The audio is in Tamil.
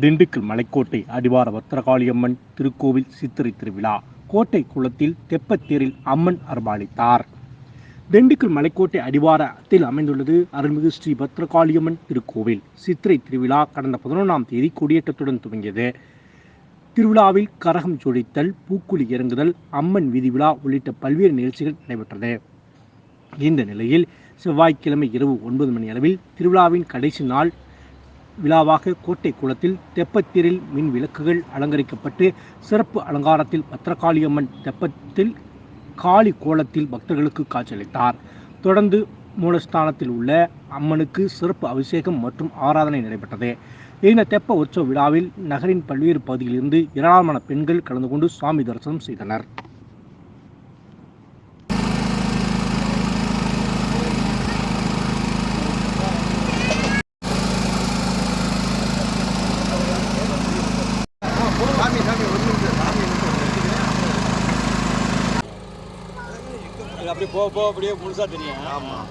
திண்டுக்கல் மலைக்கோட்டை அடிவார பத்திரகாளியம்மன் திருக்கோவில் சித்திரை திருவிழா. கோட்டை குளத்தில் தெப்பத்தேரில் அம்மன் அருள்பாலித்தார் திண்டுக்கல் மலைக்கோட்டை அடிவாரத்தில் அமைந்துள்ளது அருள்மிகு ஸ்ரீ பத்ரகாளியம்மன் திருக்கோவில். சித்திரை திருவிழா கடந்த பதினொன்றாம் தேதி கொடியேற்றத்துடன் துவங்கியது. திருவிழாவில் கரகம் ஜொழித்தல் பூக்குழி இறங்குதல் அம்மன் வீதி விழா உள்ளிட்ட பல்வேறு நிகழ்ச்சிகள் நடைபெற்றது. இந்த நிலையில் செவ்வாய்க்கிழமை இரவு ஒன்பது மணி அளவில் திருவிழாவின் கடைசி நாள் விழாவாக கோட்டை குளத்தில் தெப்பத்தீரில் மின் விளக்குகள் அலங்கரிக்கப்பட்டு சிறப்பு அலங்காரத்தில் பத்திரகாளியம்மன் தெப்பத்தில் காளி கோலத்தில் பக்தர்களுக்கு காட்சியளித்தார். தொடர்ந்து மூலஸ்தானத்தில் உள்ள அம்மனுக்கு சிறப்பு அபிஷேகம் மற்றும் ஆராதனை நடைபெற்றது. இந்த தெப்ப உற்சவ விழாவில் நகரின் பல்வேறு பகுதியிலிருந்து ஏராளமான பெண்கள் கலந்து கொண்டு சுவாமி தரிசனம் செய்தனர். இது அப்படியே போக போக அப்படியே முழுசா தெரியும். ஆமாம்